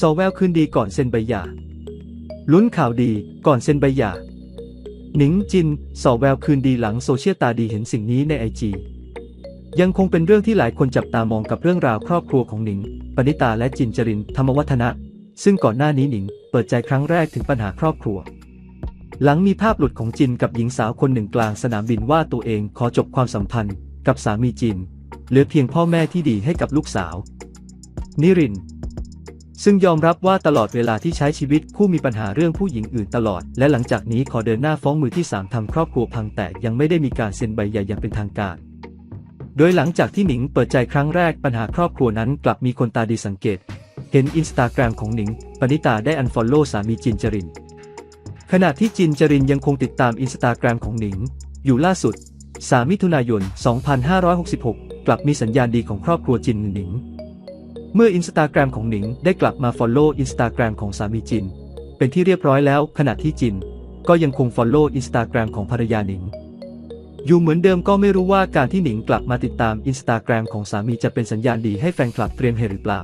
สอแววคืนดีก่อนเซ็นใบหย่าลุ้นข่าวดีก่อนเซ็นใบหย่าหนิงจินสอแววคืนดีหลังโซเชียลตาดีเห็นสิ่งนี้ในไอจียังคงเป็นเรื่องที่หลายคนจับตามองกับเรื่องราวครอบครัวของหนิง ปณิตาและจินจรินธรรมวัฒนะ ซึ่งก่อนหน้านี้หนิง เปิดใจครั้งแรกถึงปัญหาครอบครัว หลังมีภาพหลุดของจินกับหญิงสาวคนหนึ่งกลางสนามบินว่าตัวเองขอจบความสัมพันธ์ กับสามีจินเหลือเพียงพ่อแม่ที่ดีให้กับลูกสาว นิริน ซึ่งยอมรับว่าตลอดเวลาที่ใช้ชีวิตคู่มีปัญหาเรื่องผู้หญิงอื่นตลอด และหลังจากนี้ขอเดินหน้าฟ้องมือที่สามทำครอบครัวพังแตกยังไม่ได้มีการเซ็นใบหย่าอย่างเป็นทางการ โดยหลังจากที่หนิงเปิดใจครั้งแรกปัญหาครอบครัวนั้นกลับมีคนตาดีสังเกต เห็นอินสตาแกรมของหนิง ปณิตาได้อันฟอลโล่สามีจินจริน ขณะที่จินจรินยังคงติดตามอินสตาแกรมของหนิง อยู่ล่าสุด 3 มิถุนายน 2566 กลับมีสัญญาณดีของครอบครัวจินหนิง เมื่ออินสตาแกรมของหนิงได้กลับมาฟอลโล่อินสตาแกรมของสามีจิน เป็นที่เรียบร้อยแล้วขณะที่จิน ก็ยังคงฟอลโล่อินสตาแกรมของภรรยาหนิง อยู่เหมือนเดิมก็ไม่รู้ว่าการที่หนิงกลับมาติดตามอินสตาแกรมของสามีจะเป็นสัญญาณดีให้แฟนคลับเตรียมเฮหรือเปล่า